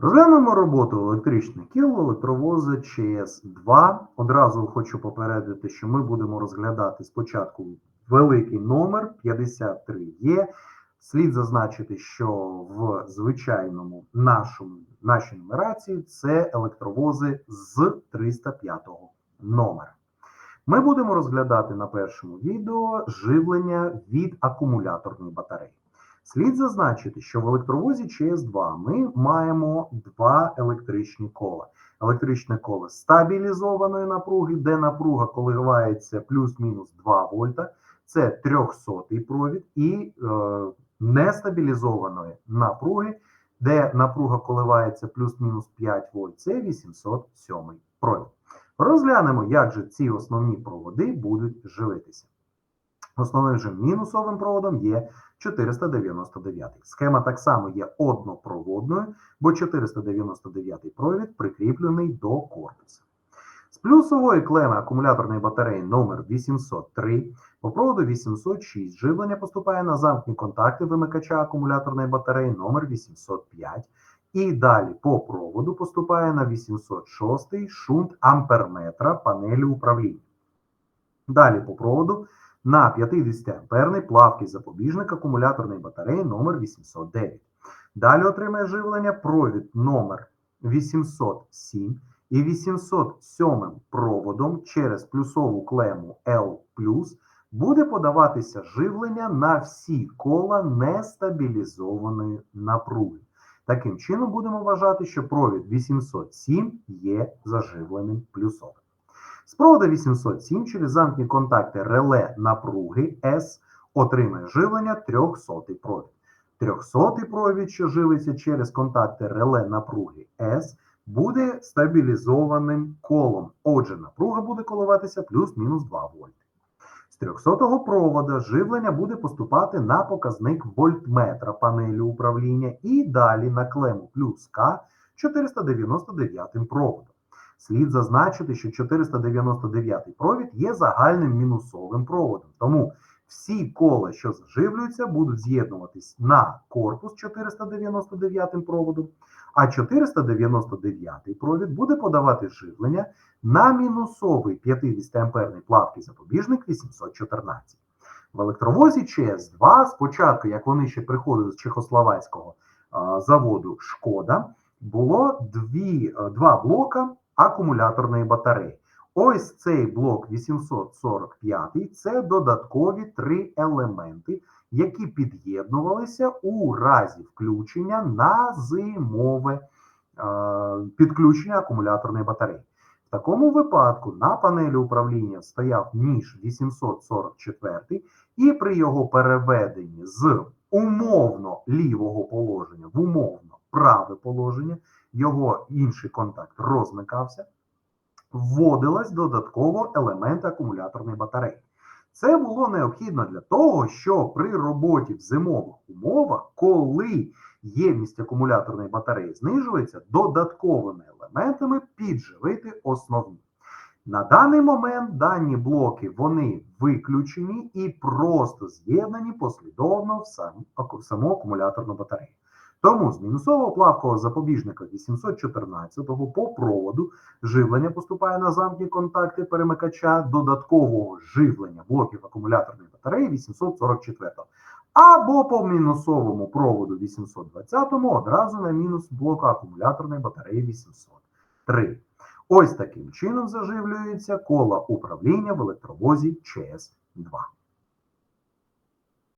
Розглянемо роботу електричних кіл електровоза ЧС-2. Одразу хочу попередити, що ми будемо розглядати спочатку великий номер 53Е. Слід зазначити, що в звичайному нашому, нашій нумерації це електровози з 305 номера. Ми будемо розглядати на першому відео живлення від акумуляторної батареї. Слід зазначити, що в електровозі ЧС2 ми маємо два електричні кола. Електричне коло стабілізованої напруги, де напруга коливається плюс-мінус 2 вольта, це 300-й провід, і е, нестабілізованої напруги, де напруга коливається плюс-мінус 5 вольт, це 807 провід. Розглянемо, як же ці основні проводи будуть живитися. Основним же мінусовим проводом є 499. Схема так само є однопроводною, бо 499 провід прикріплений до корпусу. З плюсової клеми акумуляторної батареї номер 803 по проводу 806 живлення поступає на замкні контакти вимикача акумуляторної батареї номер 805 і далі по проводу поступає на 806 шунт амперметра панелі управління. Далі по проводу на 50 амперний плавкий запобіжник акумуляторної батареї номер 809. Далі отримає живлення провід номер 807 і 807 проводом через плюсову клему L+, буде подаватися живлення на всі кола нестабілізованої напруги. Таким чином будемо вважати, що провід 807 є заживленим плюсовим. З провода 807 через замкні контакти реле напруги S отримає живлення 300 провід. 300 провід, що живиться через контакти реле напруги S, буде стабілізованим колом. Отже, напруга буде коливатися плюс-мінус 2 вольти. З 300-го провода живлення буде поступати на показник вольтметра панелі управління і далі на клему плюс К 499 проводом. Слід зазначити, що 499 провід є загальним мінусовим проводом. Тому всі кола, що заживлюються, будуть з'єднуватись на корпус 499 проводом, а 499 провід буде подавати живлення на мінусовий 50-амперний плавкий запобіжник 814. В електровозі ЧС-2 спочатку, як вони ще приходили з чехословацького заводу Шкода, було дві, два блока акумуляторної батареї. Ось цей блок 845 це додаткові три елементи, які під'єднувалися у разі включення на зимове е, підключення акумуляторної батареї. В такому випадку на панелі управління стояв ніж 844, і при його переведенні з умовно лівого положення в умовно праве положення, його інший контакт розмикався вводилась додатково елемент акумуляторної батареї. Це було необхідно для того, щоб при роботі в зимових умовах, коли ємність акумуляторної батареї знижується, додатковими елементами підживити основні. На даний момент дані блоки вони виключені і просто з'єднані послідовно в саму акумуляторну батарею. Тому з мінусового плавкового запобіжника 814-го по проводу живлення поступає на замкні контакти перемикача додаткового живлення блоків акумуляторної батареї 844-го. або по мінусовому проводу 820-му одразу на мінус блоку акумуляторної батареї 803. Ось таким чином заживлюється кола управління в електровозі ЧС-2.